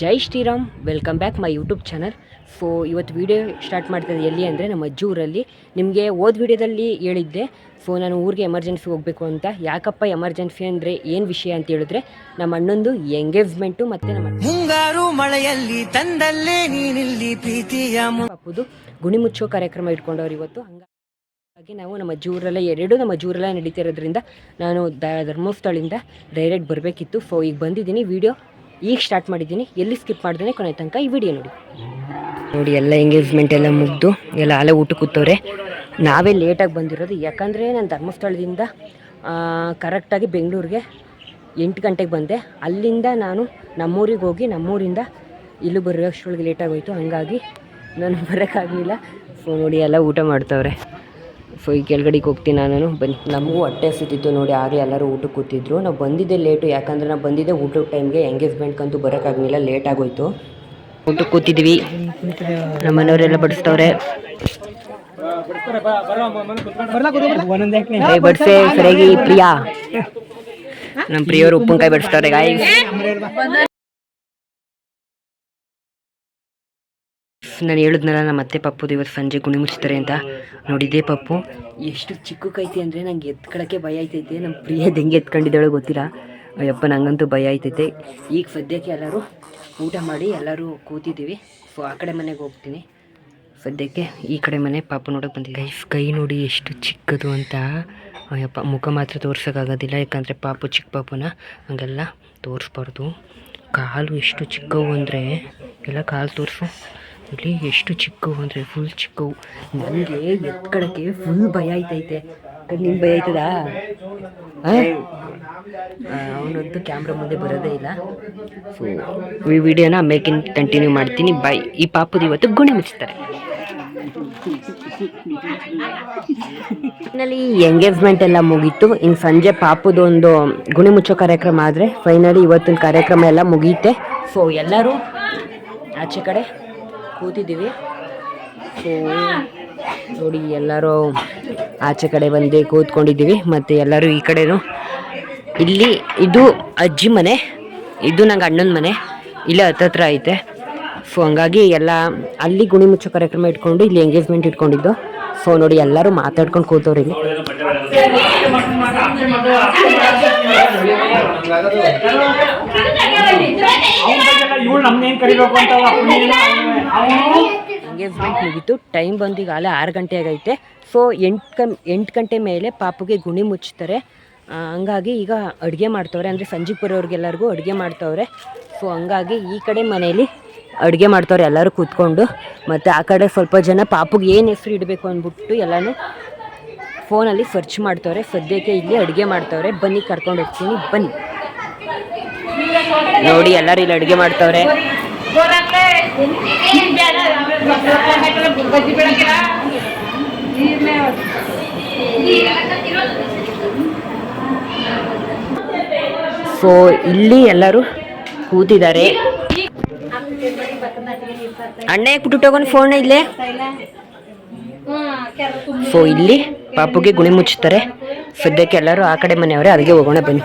Jai Shriram welcome back my YouTube channel so ಇವತ್ತು video start ಮಾಡ್ತಿದ್ದೆ ಎಲ್ಲಿ ಅಂದರೆ ನಮ್ಮ ಅಜ್ಜಿ ಊರಲ್ಲಿ ನಿಮಗೆ ಓದ್ ವಿಡಿಯೋದಲ್ಲಿ ಹೇಳಿದ್ದೆ. ಸೊ ನಾನು ಊರಿಗೆ ಎಮರ್ಜೆನ್ಸಿ ಹೋಗಬೇಕು ಅಂತ. ಯಾಕಪ್ಪ ಎಮರ್ಜೆನ್ಸಿ ಅಂದರೆ ಏನು ವಿಷಯ ಅಂತ ಹೇಳಿದ್ರೆ ನಮ್ಮ ಅಣ್ಣಂದು ಎಂಗೇಜ್ಮೆಂಟು ಮತ್ತು ನಮ್ಮ ಹಿಂಗಾರು ಮಳೆಯಲ್ಲಿ ತಂದಲ್ಲೇ ನೀನಿಲ್ಲಿ ಪ್ರೀತಿಯ ಪಾಪುದು ಗುಣಿ ಮುಚ್ಚೋ ಕಾರ್ಯಕ್ರಮ ಇಟ್ಕೊಂಡವ್ರು ಇವತ್ತು. ಹಾಗೆ ನಾವು ನಮ್ಮ ಜೂರಲ್ಲೇ ಎರಡು ನಮ್ಮ ಜೂರಲ್ಲೇ ನಡೀತಿರೋದ್ರಿಂದ ನಾನು ದ ಧರ್ಮಸ್ಥಳದಿಂದ ಡೈರೆಕ್ಟ್ ಬರಬೇಕಿತ್ತು. ಸೊ ಈಗ ಬಂದಿದ್ದೀನಿ ವಿಡಿಯೋ ಈಗ ಸ್ಟಾರ್ಟ್ ಮಾಡಿದ್ದೀನಿ. ಎಲ್ಲಿ ಸ್ಕಿಪ್ ಮಾಡ್ದೇನೆ ಕೊನೆ ತನಕ ಈ ವಿಡಿಯೋ ನೋಡಿ. ನೋಡಿ, ಎಲ್ಲ ಎಂಗೇಜ್ಮೆಂಟ್ ಎಲ್ಲ ಮುಗ್ದು, ಎಲ್ಲ ಅಲೆ ಊಟ ಕೂತವ್ರೆ. ನಾವೇ ಲೇಟಾಗಿ ಬಂದಿರೋದು. ಯಾಕಂದರೆ ನಾನು ಧರ್ಮಸ್ಥಳದಿಂದ ಕರೆಕ್ಟಾಗಿ ಬೆಂಗಳೂರಿಗೆ ಎಂಟು ಗಂಟೆಗೆ ಬಂದೆ. ಅಲ್ಲಿಂದ ನಾನು ನಮ್ಮೂರಿಗೆ ಹೋಗಿ, ನಮ್ಮೂರಿಂದ ಇಲ್ಲಿ ಅಷ್ಟರೊಳಗೆ ಲೇಟಾಗೋಯ್ತು ಹಾಗಾಗಿ ನಾನು ಬರೋಕ್ಕಾಗಲಿಲ್ಲ. ಸೊ ನೋಡಿ, ಎಲ್ಲ ಊಟ ಮಾಡ್ತವ್ರೆ. ಸೊ ಈ ಕೆಳಗಡೆಗೆ ಹೋಗ್ತೀನಿ ನಾನು. ಬನ್ನಿ. ನಮಗೂ ಹೊಟ್ಟೆ ಹಸಿತಿತ್ತು ನೋಡಿ ಆಗಲೇ ಎಲ್ಲರೂ ಊಟಕ್ಕೆ ಕೂತಿದ್ರು. ನಾವು ಬಂದಿದ್ದೆ ಲೇಟು ಯಾಕಂದರೆ ನಾವು ಬಂದಿದ್ದೆ ಊಟದ ಟೈಮ್ಗೆ ಎಂಗೇಜ್ಮೆಂಟ್ಗಂತೂ ಬರೋಕ್ಕಾಗಲಿಲ್ಲ ಲೇಟ್ ಆಗೋಯ್ತು. ಊಟಕ್ಕೆ ಕೂತಿದ್ವಿ. ನಮ್ಮ ಮನೆಯವರೆಲ್ಲ ಬಡಿಸ್ತವ್ರೆ ಬಡಿಸೆ ಸರಿಯಾಗಿ ಪ್ರಿಯಾ. ನಮ್ಮ ಪ್ರಿಯವರು ಉಪ್ಪಿನಕಾಯಿ ಬಡಿಸ್ತವ್ರೆ ಗಾಯ ನಾನು ಹೇಳಿದ್ನಲ್ಲ, ನಮ್ಮ ಅತ್ತೆ ಪಪ್ಪುದು ಇವತ್ತು ಸಂಜೆ ಗುಣಿ ಮುಚ್ತಾರೆ ಅಂತ. ನೋಡಿದ್ದೆ ಪಪ್ಪು. ಎಷ್ಟು ಚಿಕ್ಕಕ್ಕೈತಿ ಅಂದರೆ ನಂಗೆ ಎತ್ಕೊಳಕ್ಕೆ ಭಯ ಆಯ್ತೈತೆ. ನಮ್ಮ ಪ್ರಿಯದ ಹೆಂಗೆ ಎತ್ಕೊಂಡಿದ್ದಾಳೆ ಗೊತ್ತಿಲ್ಲ. ಅಯ್ಯಪ್ಪ, ನಂಗಂತೂ ಭಯ ಆಯ್ತೈತೆ. ಈಗ ಸದ್ಯಕ್ಕೆ ಎಲ್ಲರೂ ಊಟ ಮಾಡಿ ಎಲ್ಲರೂ ಕೂತಿದ್ದೀವಿ. ಸೊ ಆ ಕಡೆ ಮನೆಗೆ ಹೋಗ್ತೀನಿ. ಸದ್ಯಕ್ಕೆ ಈ ಕಡೆ ಮನೆ ಪಾಪ ನೋಡೋಕೆ ಬಂದಿದೆ. ಕೈ ನೋಡಿ ಎಷ್ಟು ಚಿಕ್ಕದು ಅಂತ. ಅಯ್ಯಪ್ಪ, ಮುಖ ಮಾತ್ರ ತೋರ್ಸೋಕ್ಕಾಗೋದಿಲ್ಲ. ಯಾಕಂದರೆ ಪಾಪು ಚಿಕ್ಕ ಪಾಪುನ? ಹಂಗೆಲ್ಲ ತೋರಿಸ್ಬಾರ್ದು. ಕಾಲು ಎಷ್ಟು ಚಿಕ್ಕವು ಅಂದರೆ ಎಲ್ಲ ಕಾಲು ತೋರಿಸು. ಇಲ್ಲಿ ಎಷ್ಟು ಚಿಕ್ಕವು ಅಂದರೆ ಫುಲ್ ಚಿಕ್ಕವು ನನಗೆ ಎತ್ಕೊಳಕ್ಕೆ ಫುಲ್ ಭಯ ಆಯ್ತೈತೆ. ನಿಂಗೆ ಭಯ ಆಯ್ತದಾ? ಅವನಂತೂ ಕ್ಯಾಮ್ರಾ ಮುಂದೆ ಬರೋದೇ ಇಲ್ಲ. ಸೊ ಈ ವಿಡಿಯೋನ ಮೇಕಿಂಗ್ ಕಂಟಿನ್ಯೂ ಮಾಡ್ತೀನಿ. ಬಾಯ್ ಈ ಪಾಪದ ಇವತ್ತು ಗುಣಿ ಮುಚ್ತಾರೆ. ಫೈನಲಿ ಎಂಗೇಜ್ಮೆಂಟ್ ಎಲ್ಲ ಮುಗೀತು. ಇನ್ನು ಸಂಜೆ ಪಾಪುದು ಒಂದು ಗುಣಿ ಮುಚ್ಚೋ ಕಾರ್ಯಕ್ರಮ ಆದರೆ ಫೈನಲಿ ಇವತ್ತಿನ ಕಾರ್ಯಕ್ರಮ ಎಲ್ಲ ಮುಗಿಯುತ್ತೆ ಸೊ ಎಲ್ಲರೂ ಆಚೆ ಕಡೆ ಕೂತಿದ್ದೀವಿ. ಸೊ ನೋಡಿ, ಎಲ್ಲರೂ ಆಚೆ ಕಡೆ ಬಂದು ಕೂತ್ಕೊಂಡಿದ್ದೀವಿ. ಮತ್ತು ಎಲ್ಲರೂ ಈ ಕಡೆನೂ. ಇಲ್ಲಿ ಇದು ಅಜ್ಜಿ ಮನೆ, ಇದು ನಂಗೆ ಅಣ್ಣನ ಮನೆ. ಇಲ್ಲೇ ಹತ್ತತ್ರ ಐತೆ. ಸೊ ಹಂಗಾಗಿ ಎಲ್ಲ, ಅಲ್ಲಿ ಗುಣಿ ಮುಚ್ಚೋ ಕಾರ್ಯಕ್ರಮ ಇಟ್ಕೊಂಡು, ಇಲ್ಲಿ ಎಂಗೇಜ್ಮೆಂಟ್ ಇಟ್ಕೊಂಡಿದ್ದು. ಸೊ ನೋಡಿ ಎಲ್ಲರೂ ಮಾತಾಡ್ಕೊಂಡು ಕೂತವ್ರಿ. ಎಂಗೇಜ್ಮೆಂಟ್ ಮುಗೀತು. ಟೈಮ್ ಬಂದು ಈಗ ಅಲ್ಲೇ ಆರು ಗಂಟೆ ಆಗೈತೆ. ಸೊ ಎಂಟು ಕಂ, ಎಂಟು ಗಂಟೆ ಮೇಲೆ ಪಾಪುಗೆ ಗುಣಿ ಮುಚ್ತಾರೆ. ಹಂಗಾಗಿ ಈಗ ಅಡುಗೆ ಮಾಡ್ತವ್ರೆ. ಅಂದರೆ ಸಂಜೆ ಬರೋರಿಗೆಲ್ಲರಿಗೂ ಅಡುಗೆ ಮಾಡ್ತವ್ರೆ. ಸೊ ಹಂಗಾಗಿ ಈ ಕಡೆ ಮನೇಲಿ ಅಡುಗೆ ಮಾಡ್ತವ್ರೆ ಎಲ್ಲರೂ ಕೂತ್ಕೊಂಡು, ಮತ್ತು ಆ ಕಡೆ ಸ್ವಲ್ಪ ಜನ ಪಾಪುಗೆ ಏನು ಹೆಸ್ರು ಇಡಬೇಕು ಅಂದ್ಬಿಟ್ಟು ಎಲ್ಲನೂ ಫೋನಲ್ಲಿ ಸರ್ಚ್ ಮಾಡ್ತವ್ರೆ. ಸದ್ಯಕ್ಕೆ ಇಲ್ಲಿ ಅಡುಗೆ ಮಾಡ್ತವ್ರೆ. ಬನ್ನಿ, ಕರ್ಕೊಂಡು ಹೋಗ್ತೀನಿ. ಬನ್ನಿ. ನೋಡಿ, ಎಲ್ಲರೂ ಇಲ್ಲಿ ಅಡುಗೆ ಮಾಡ್ತವ್ರೆ. ಸೊ ಇಲ್ಲಿ ಎಲ್ಲರೂ ಕೂತಿದ್ದಾರೆ. ಅಣ್ಣ ಕುಟುಟೋಗೊಂಡು ಫೋನ್ ಇಲ್ಲೇ? ಸೊ ಇಲ್ಲಿ ಪಾಪುಗೆ ಗುಣಿ ಮುಚ್ಚುತ್ತಾರೆ ಸದ್ಯಕ್ಕೆ ಎಲ್ಲರೂ ಆ ಕಡೆ ಮನೆಯವರೇ ಅಲ್ಲಿಗೆ ಹೋಗೋಣ ಬನ್ನಿ.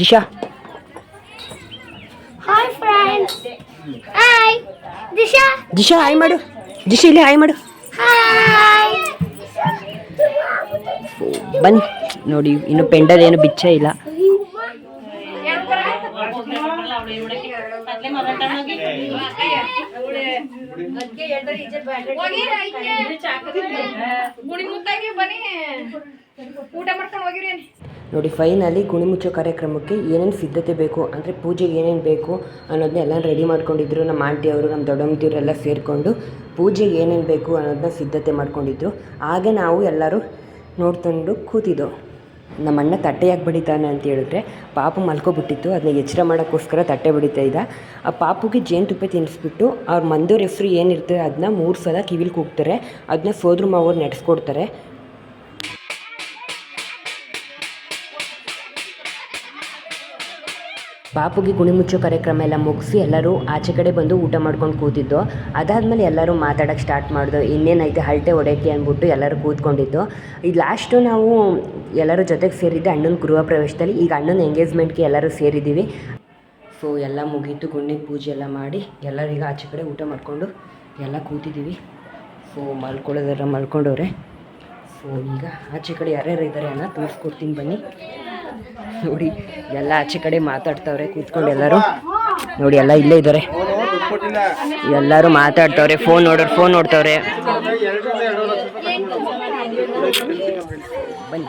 Disha hi friends hi Disha Disha hi ಮಾಡು. ದಿಶಾ ಇಲ್ಲಿ ಹಾಯ್ ಮಾಡು. ಬನ್ನಿ. ನೋಡಿ, ಇನ್ನು ಪೆಂಡಲ್ ಏನು ಬಿಚ್ಚ ಇಲ್ಲ. ನೋಡಿ ಫೈನಲಿ ಗುಣಿ ಮುಚ್ಚೋ ಕಾರ್ಯಕ್ರಮಕ್ಕೆ ಏನೇನು ಸಿದ್ಧತೆ ಬೇಕು, ಅಂದರೆ ಪೂಜೆಗೆ ಏನೇನು ಬೇಕು ಅನ್ನೋದನ್ನ ಎಲ್ಲ ರೆಡಿ ಮಾಡ್ಕೊಂಡಿದ್ರು. ನಮ್ಮ ಆಂಟಿ ಅವರು, ನಮ್ಮ ದೊಡ್ಡಮ್ಮತಿಯವರೆಲ್ಲ ಸೇರಿಕೊಂಡು ಪೂಜೆಗೆ ಏನೇನು ಬೇಕು ಅನ್ನೋದನ್ನ ಸಿದ್ಧತೆ ಮಾಡ್ಕೊಂಡಿದ್ರು. ಹಾಗೆ ನಾವು ಎಲ್ಲರೂ ನೋಡ್ಕೊಂಡು ಕೂತಿದ್ದೋ ನಮ್ಮ ಅಣ್ಣ ತಟ್ಟೆ ಯಾಕೆ ಬಡಿತಾನೆ ಅಂತ ಹೇಳಿದ್ರೆ ಪಾಪು ಮಲ್ಕೊಬಿಟ್ಟಿತ್ತು, ಅದನ್ನ ಎಚ್ಚರ ಮಾಡೋಕ್ಕೋಸ್ಕರ ತಟ್ಟೆ ಬಡಿತಾ ಇದ್ದ. ಆ ಪಾಪುಗೆ ಜೇನುತುಪ್ಪ ತಿನ್ನಿಸ್ಬಿಟ್ಟು ಅವ್ರ ಮಂದೋರ ಹೆಸ್ರು ಏನಿರ್ತದೆ ಅದನ್ನ ಮೂರು ಸಲ ಕಿವಿಲಿ ಕೂಗ್ತಾರೆ ಅದನ್ನ ಸೋದ್ರ ಮಾವ್ರು ನಡೆಸ್ಕೊಡ್ತಾರೆ. ಪಾಪುಗೆ ಗುಣಿ ಮುಚ್ಚೋ ಕಾರ್ಯಕ್ರಮ ಎಲ್ಲ ಮುಗಿಸಿ ಎಲ್ಲರೂ ಆಚೆ ಕಡೆ ಬಂದು ಊಟ ಮಾಡ್ಕೊಂಡು ಕೂತಿದ್ದು. ಅದಾದಮೇಲೆ ಎಲ್ಲರೂ ಮಾತಾಡೋಕ್ಕೆ ಸ್ಟಾರ್ಟ್ ಮಾಡಿದ್ರು ಇನ್ನೇನೈತೆ ಹಳ್ಟೆ ಹೊಡೆಯೋಕ್ಕೆ ಅಂದ್ಬಿಟ್ಟು ಎಲ್ಲರೂ ಕೂತ್ಕೊಂಡಿದ್ದು. ಇದು ಲಾಸ್ಟು ನಾವು ಎಲ್ಲರೂ ಜೊತೆಗೆ ಸೇರಿದ್ದೆ ಅಣ್ಣನ ಗೃಹ ಪ್ರವೇಶದಲ್ಲಿ. ಈಗ ಅಣ್ಣನ ಎಂಗೇಜ್ಮೆಂಟ್ಗೆ ಎಲ್ಲರೂ ಸೇರಿದ್ದೀವಿ. ಸೊ ಎಲ್ಲ ಮುಗೀತು. ಗುಂಡಿ ಪೂಜೆ ಎಲ್ಲ ಮಾಡಿ ಎಲ್ಲರೂ ಈಗ ಆಚೆ ಕಡೆ ಊಟ ಮಾಡಿಕೊಂಡು ಎಲ್ಲ ಕೂತಿದ್ದೀವಿ. ಸೊ ಮಲ್ಕೊಳ್ಳೋದಾರ ಮಲ್ಕೊಂಡವ್ರೆ. ಸೊ ಈಗ ಆಚೆ ಕಡೆ ಯಾರ್ಯಾರು ಇದ್ದಾರೆ ಅನ್ನ ತೋರಿಸ್ಕೊಡ್ತೀನಿ ಬನ್ನಿ. ನೋಡಿ, ಎಲ್ಲ ಆಚೆ ಕಡೆ ಮಾತಾಡ್ತಾವ್ರೆ, ಕೂತ್ಕೊಂಡು ಎಲ್ಲರೂ. ನೋಡಿ, ಎಲ್ಲ ಇಲ್ಲೇ ಇದ್ದಾರೆ. ಎಲ್ಲರೂ ಮಾತಾಡ್ತಾವ್ರೆ ಫೋನ್ ನೋಡೋರು ಫೋನ್ ನೋಡ್ತಾವ್ರೆ. ಬನ್ನಿ.